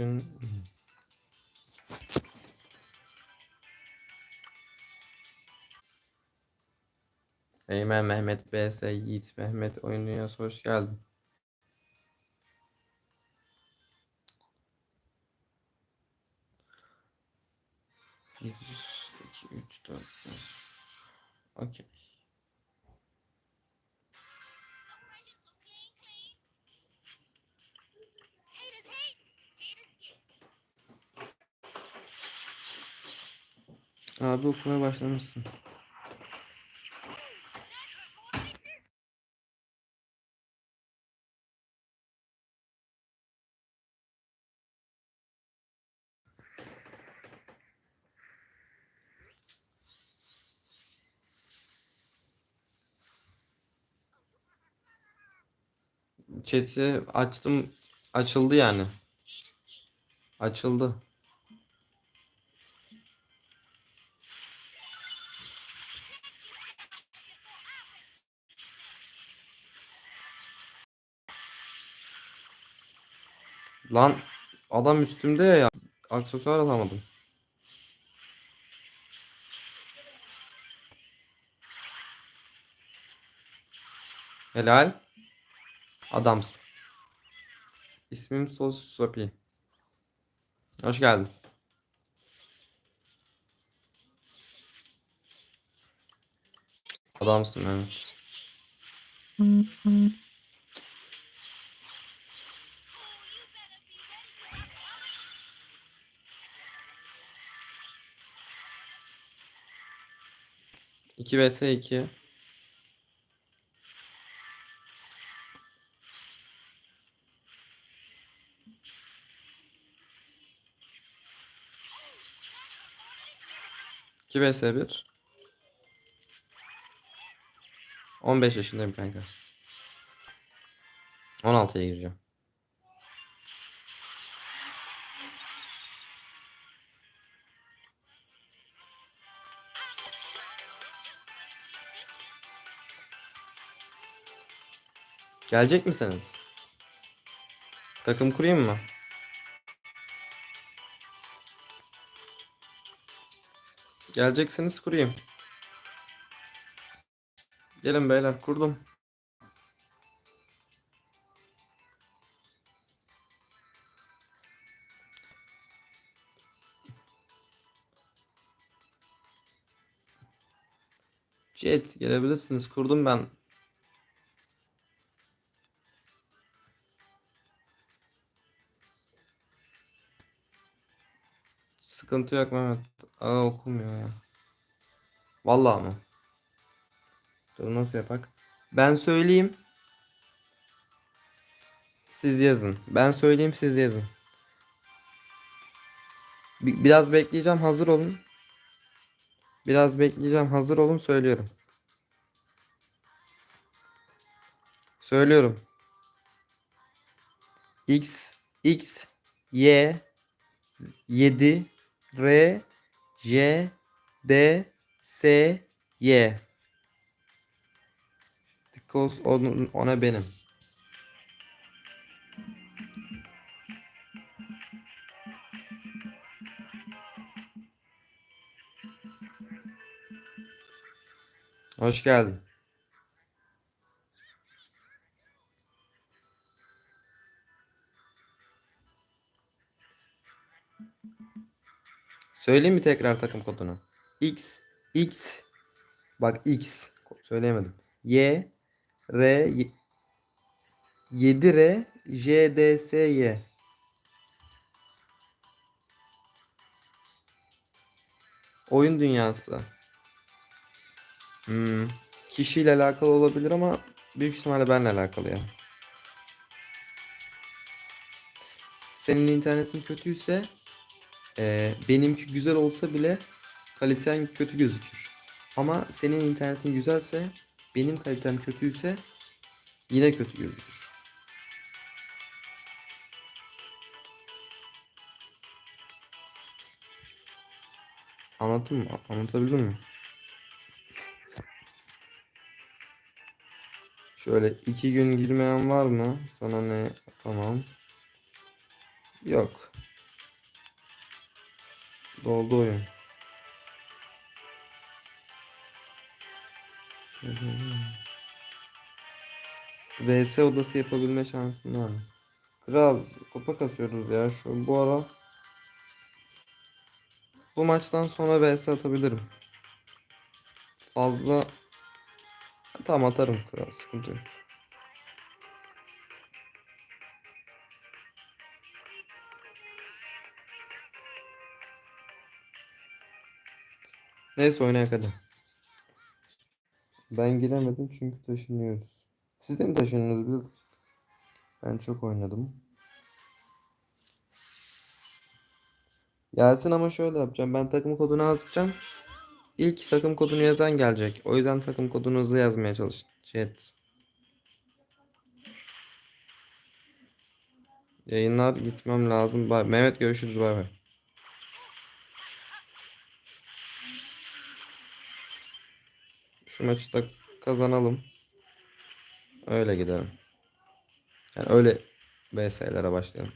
Dün Eymen Mehmet BS Yiğit Mehmet dünyası hoş geldin. Abi okumaya başlamışsın. Chat'i açtım. Açıldı yani. Açıldı. Lan adam üstümde ya. Aksesuar alamadım. Helal. Adamsın. İsmim Sos Sopi. Hoş geldin. Adamsın Mehmet. İki vs iki. İki vs bir. 15 yaşındayım kanka. 16'ya gireceğim. Gelecek misiniz? Takım kurayım mı? Geleceksiniz kurayım. Gelin beyler kurdum. Jet gelebilirsiniz kurdum ben. Sıkıntı yok Mehmet. Aa okumuyor ya. Vallahi mı? Dur nasıl yapak? Ben söyleyeyim. Siz yazın. Ben söyleyeyim siz yazın. Bi- Biraz bekleyeceğim hazır olun. Biraz bekleyeceğim hazır olun söylüyorum. Söylüyorum. X X Y 7 R J D S Y Because on, ona benim. Hoş geldin. Söyleyeyim mi tekrar takım kodunu? X X Bak X söyleyemedim. Y R 7 R J D S Y Oyun dünyası. Hmm. Kişiyle alakalı olabilir ama büyük ihtimalle benimle alakalı ya. Senin internetin kötüyse e, benimki güzel olsa bile kaliten kötü gözükür. Ama senin internetin güzelse benim kalitem kötüyse yine kötü gözükür. Anlattım mı? Anlatabildim mi? Şöyle iki gün girmeyen var mı? Sana ne? Tamam. Yok. Doldu oyun. VS odası yapabilme şansın var? Kral kupa kasıyoruz ya şu bu ara. Bu maçtan sonra VS atabilirim. Fazla Tamam atarım kral sıkıntı yok. Neyse oynayak hadi. Ben giremedim çünkü taşınıyoruz. Siz de mi taşındınız? Bir- Ben çok oynadım. Gelsin ama şöyle yapacağım. Ben takım kodunu atacağım. İlk takım kodunu yazan gelecek. O yüzden takım kodunu hızlı yazmaya çalış. Chat. Yayınlar gitmem lazım. Bay. Mehmet görüşürüz bay bay. Şu maçı da kazanalım. Öyle gidelim. Yani öyle VS'lere başlayalım.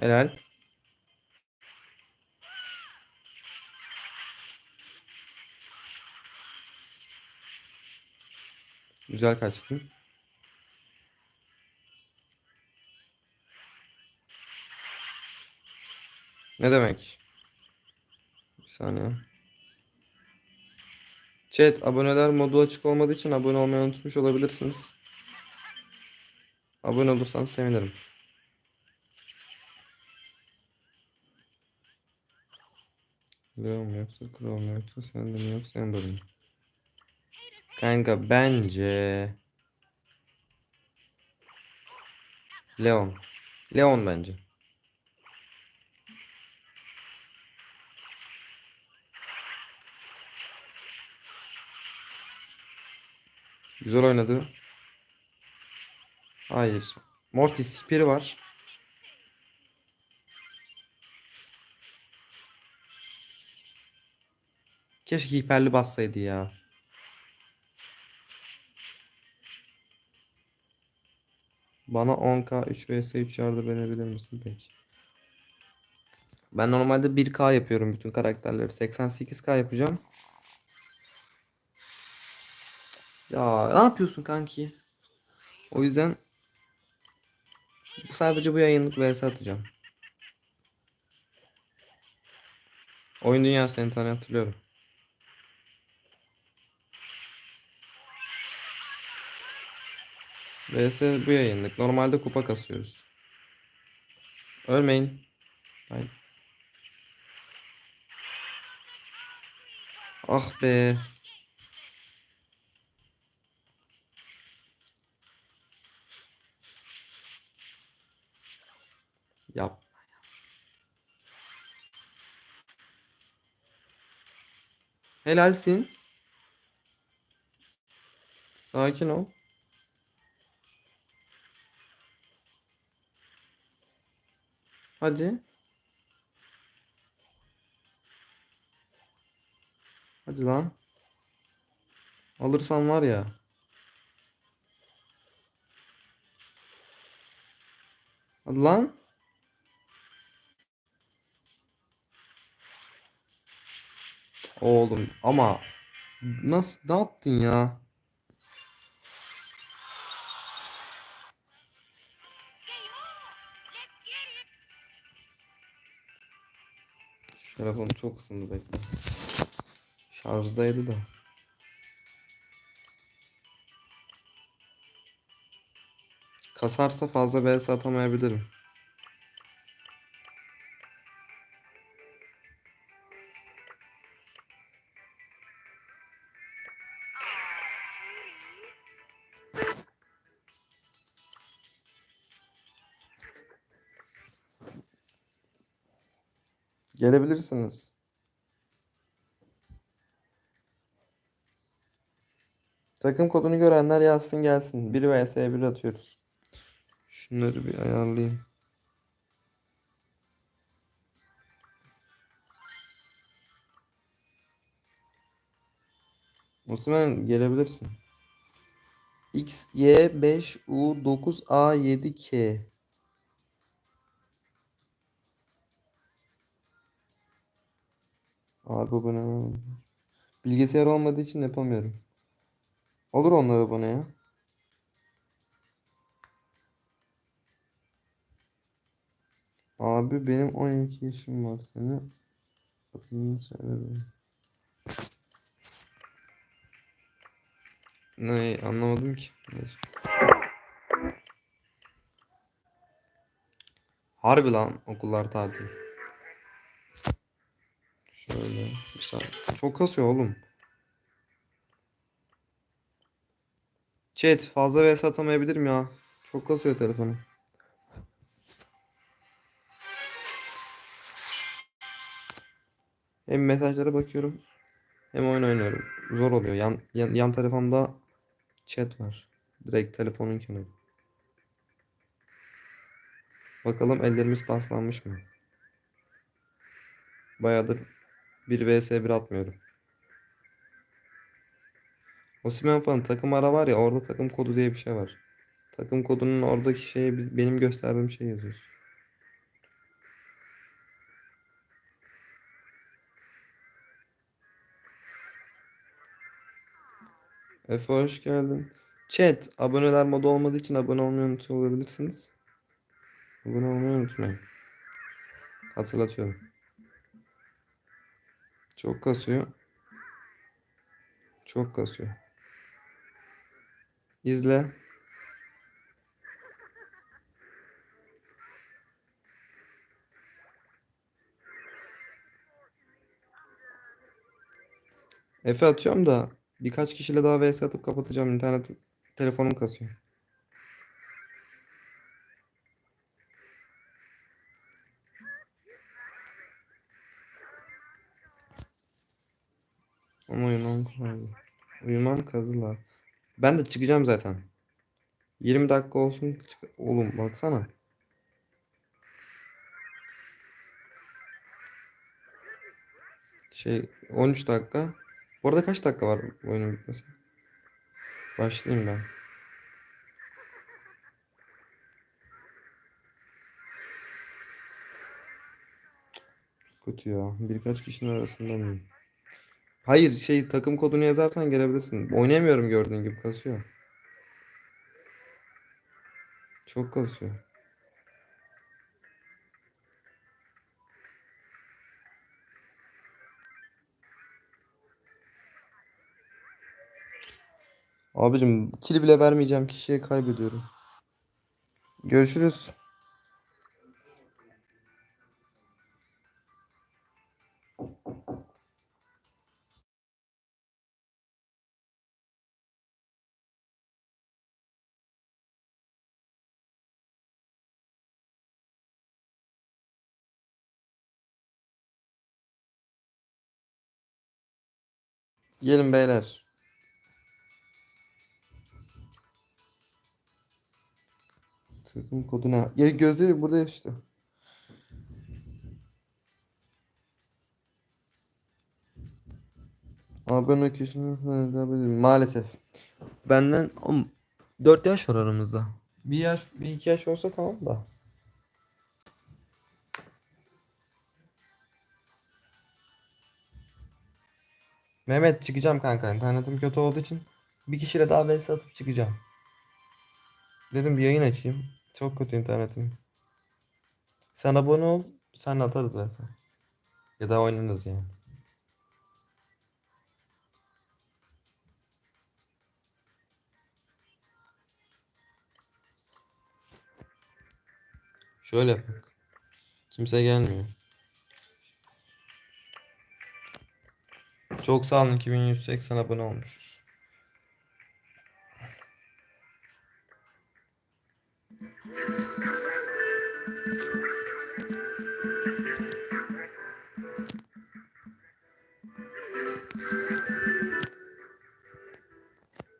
Helal. Güzel kaçtın. Ne demek? Bir saniye. Chat aboneler modu açık olmadığı için abone olmayı unutmuş olabilirsiniz. Abone olursanız sevinirim. Leo mu yoksa Crow mu yoksa Sender mi yoksa Ember mi? Kanka bence Leon. Leon bence. Güzel oynadı. Hayır. Mortis hiperi var. Keşke hiperli bassaydı ya. Bana 10k 3 vs 3 yardım edebilir misin peki? Ben normalde 1k yapıyorum bütün karakterleri. 88k yapacağım. Ya ne yapıyorsun kanki? O yüzden sadece bu yayınlık vs atacağım. Oyun dünyası seni tane hatırlıyorum. VS bu yayınlık. Normalde kupa kasıyoruz. Ölmeyin. Hayır. Ah be. Yap. Helalsin. Sakin ol. Hadi. Hadi lan. Alırsan var ya. Hadi lan. Oğlum ama nasıl ne yaptın ya? Telefonu çok ısındı bekle. Şarjdaydı da. Kasarsa fazla BS atamayabilirim. Gelebilirsiniz. Takım kodunu görenler yazsın gelsin. 1 vs 1 atıyoruz. Şunları bir ayarlayayım. Osman gelebilirsin. X, Y, 5, U, 9, A, 7, K. Abi bu ne? Bilgisayar olmadığı için yapamıyorum. Olur onları bana ya. Abi benim 12 yaşım var seni. Adını söyle be. Ne anlamadım ki. Neyse. Harbi lan okullar tatil. Şöyle bir. Çok kasıyor oğlum. Chat fazla vs atamayabilirim ya. Çok kasıyor telefonu. Hem mesajlara bakıyorum hem oyun oynuyorum. Zor oluyor. Yan, yan, yan telefonda chat var. Direkt telefonun kenarı. Bakalım ellerimiz paslanmış mı? Bayağıdır 1 vs 1 atmıyorum. Osimhen falan takım ara var ya orada takım kodu diye bir şey var. Takım kodunun oradaki şeyi benim gösterdiğim şey yazıyor. Efe hoş geldin. Chat aboneler modu olmadığı için abone olmayı unutuyor olabilirsiniz. Abone olmayı unutmayın. Hatırlatıyorum. Çok kasıyor. Çok kasıyor. İzle. Efe atıyorum da birkaç kişiyle daha vs atıp kapatacağım. İnternet telefonum kasıyor. Ama uyumam kazı. Uyumam kazılar. Ben de çıkacağım zaten. 20 dakika olsun. çık- Oğlum baksana. Şey 13 dakika. Bu arada kaç dakika var oyunun bitmesi? Başlayayım ben. Kötü ya. Birkaç kişinin arasında mıyım? Hayır şey takım kodunu yazarsan gelebilirsin. Oynayamıyorum gördüğün gibi kasıyor. Çok kasıyor. Abicim kill bile vermeyeceğim kişiye kaybediyorum. Görüşürüz. Gelin beyler. Takım kodu ne? Ya gözleri burada işte. Abone kişinin maalesef. Benden 4 yaş var aramızda. Bir yaş, bir iki yaş olsa tamam da. Mehmet çıkacağım kanka. İnternetim kötü olduğu için bir kişiyle daha vs atıp çıkacağım. Dedim bir yayın açayım. Çok kötü internetim. Sen abone ol. Sen atarız vs. Ya da oynarız yani. Şöyle bak. Kimse gelmiyor. Çok sağ olun 2180 abone olmuşuz.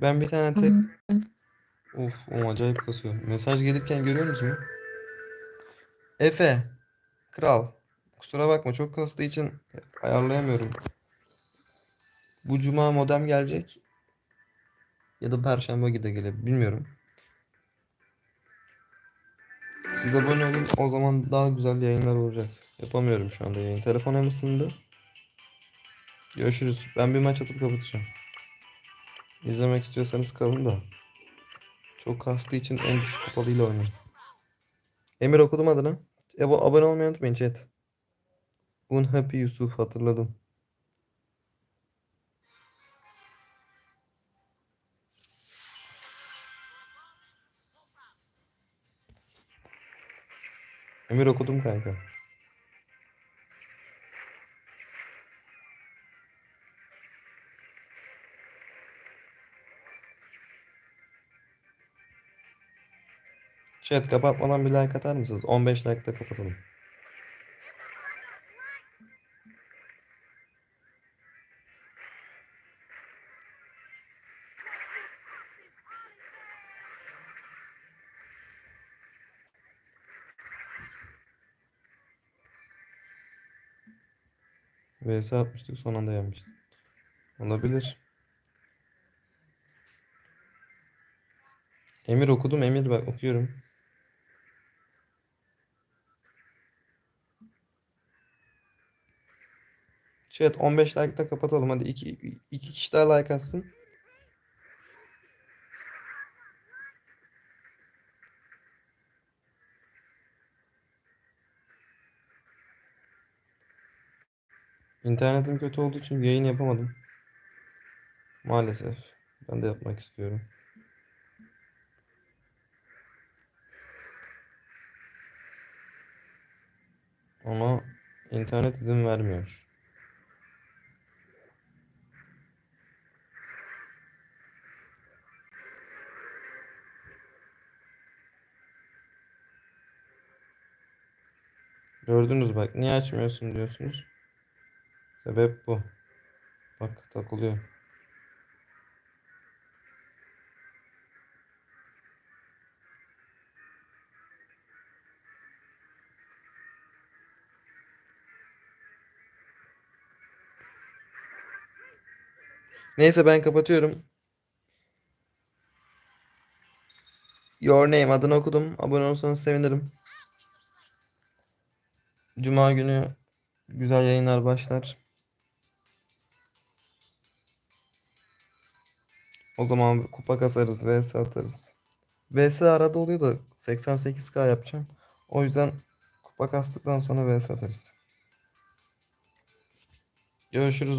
Ben bir tane tek... Of o acayip kasıyor. Mesaj gelirken görüyor musun? Efe. Kral. Kusura bakma çok kastığı için ayarlayamıyorum. Bu cuma modem gelecek. Ya da perşembe günü de gelebilir. Bilmiyorum. Siz abone olun. O zaman daha güzel yayınlar olacak. Yapamıyorum şu anda yayın. Telefonum ısındı. Görüşürüz. Ben bir maç atıp kapatacağım. İzlemek istiyorsanız kalın da. Çok kastığı için en düşük kapalıyla oynayın. Emir okudum adını. Abone olmayı unutmayın chat. Un Yusuf hatırladım. Emir okudum kanka. Chat kapatmadan bir like atar mısınız? 15 like'da kapatalım. VS atmıştık son anda yenmiştik. Olabilir. Emir okudum Emir bak okuyorum. Chat 15 like'da kapatalım hadi iki, iki kişi daha like atsın. İnternetim kötü olduğu için yayın yapamadım. Maalesef. Ben de yapmak istiyorum. Ama internet izin vermiyor. Gördünüz bak niye açmıyorsun diyorsunuz. Sebep bu. Bak takılıyor. Neyse ben kapatıyorum. Your name adını okudum. Abone olursanız sevinirim. Cuma günü güzel yayınlar başlar. O zaman kupa kasarız, vs atarız. vs arada oluyor da 88k yapacağım. O yüzden kupa kastıktan sonra vs atarız. Görüşürüz.